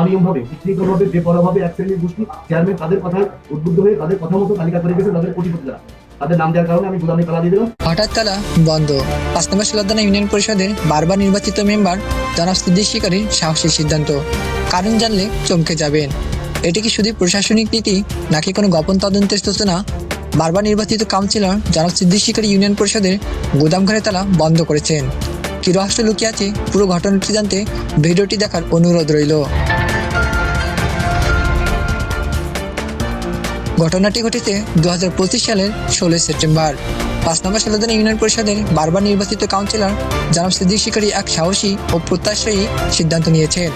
অনিয়মভাবে বিশৃঙ্খলভাবে বেপরোয়াভাবে এক শ্রেণির গোষ্ঠী চেয়ারম্যান তাদের কথায় উদ্বুদ্ধ হয়ে তাদের কথা মতো তালিকা করে গেছে তাদের কোটিপতি যারা তাদের নাম দেওয়ার কারণে আমি গুদামে তালা দিয়ে দিলাম। হঠাৎ তালা বন্ধ। পাঁচ ইউনিয়ন পরিষদের বারবার নির্বাচিত মেম্বার সিদ্ধান্ত। কারণ জানলে চমকে এটি কি শুধু প্রশাসনিক নীতি, নাকি কোনো গোপন তদন্তের বারবার নির্বাচিত কাউন্সিলর জনাব সিদ্দিক শিকারী ইউনিয়ন পরিষদের গুদামঘরে তালা বন্ধ করেছেন। কি রহস্য লুকিয়ে আছে পুরো ঘটনাটি জানতে ভিডিওটি দেখার অনুরোধ রইল। ঘটনাটি ঘটেছে দু হাজার পঁচিশ সালের ষোলোই সেপ্টেম্বর। পাঁচ নম্বর সালেদান ইউনিয়ন পরিষদের বারবার নির্বাচিত কাউন্সিলর জনাব সিদ্দিক শিকারী এক সাহসী ও প্রত্যাশী সিদ্ধান্ত নিয়েছেন।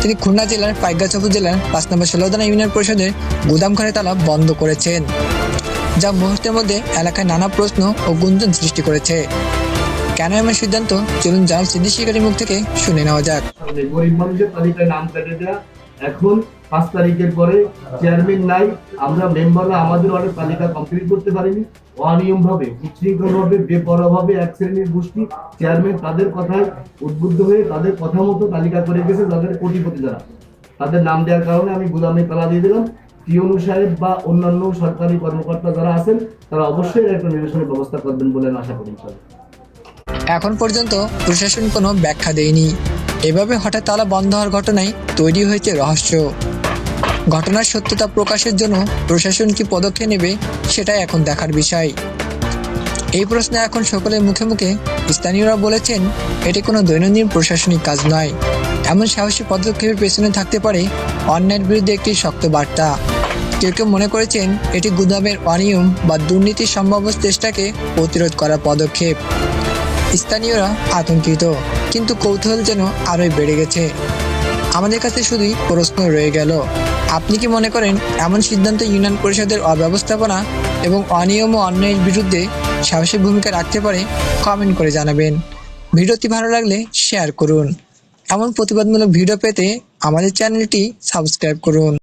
তিনি খুলনা জেলার পাইকগাছ উপজেলার পাঁচ নম্বর ষোলোদানা ইউনিয়ন পরিষদের গুদামঘরে তালা বন্ধ করেছেন, যা মুহূর্তের মধ্যে এলাকায় নানা প্রশ্ন ও গুঞ্জন সৃষ্টি করেছে। কেন এমন সিদ্ধান্ত? চলুন জনাব সিদ্দিক শিকারীর মুখ থেকে শুনে নেওয়া যাক। গরিব মানুষের তালিকায় নাম কেটে দেওয়া এখন পাঁচ তারিখের পরে চেয়ারম্যান নাই, আমরা মেম্বাররা আমাদের অনেক তালিকা কমপ্লিট করতে পারিনি। অনিয়মভাবে বিশৃঙ্খলভাবে বেপরোয়াভাবে এক শ্রেণির গোষ্ঠী চেয়ারম্যান তাদের কথায় উদ্বুদ্ধ হয়ে তাদের কথা মতো তালিকা করে গেছে তাদের কোটিপতি যারা। তাদের নাম দেওয়ার কারণে আমি গুদামে তালা দিয়ে দিলাম। টিউনু সাহেব বা অন্যান্য সরকারি কর্মকর্তা যারা আছেন, তারা অবশ্যই একটা নিরসনের ব্যবস্থা করবেন বলে আশা করি। এখন পর্যন্ত প্রশাসন কোনো ব্যাখ্যা দেয়নি। এভাবে হঠাৎ তালা বন্ধ হওয়ার ঘটনায় তৈরি হয়েছে রহস্য। ঘটনার সত্যতা প্রকাশের জন্য প্রশাসন কি পদক্ষেপ নেবে সেটাই এখন দেখার বিষয়। এই প্রশ্নে এখন সকলের মুখে মুখে স্থানীয়রা বলেছেন, এটি কোনো দৈনন্দিন প্রশাসনিক কাজ নয়। এমন সাহসী পদক্ষেপের পেছনে থাকতে পারে অন্যায়ের বিরুদ্ধে একটি শক্ত বার্তা। কেউ কেউ মনে করেছেন, এটি গুদামের অনিয়ম বা দুর্নীতির সম্ভাব্য চেষ্টাকে প্রতিরোধ করার পদক্ষেপ। স্থানীয়রা আতঙ্কিত, কিন্তু কৌতূহল যেন আরোই বেড়ে গেছে। আমাদের কাছে শুধুই প্রশ্ন রয়ে গেল, আপনি কি মনে করেন এমন সিদ্ধান্ত ইউনিয়ন পরিষদের অব্যবস্থাপনা এবং অনিয়ম ও অন্যায়ের বিরুদ্ধে সাহসী ভূমিকা রাখতে পারে কমেন্ট করে জানাবেন। ভিডিওটি ভালো লাগলে শেয়ার করুন। এমন প্রতিবাদমূলক ভিডিও পেতে আমাদের চ্যানেলটি সাবস্ক্রাইব করুন।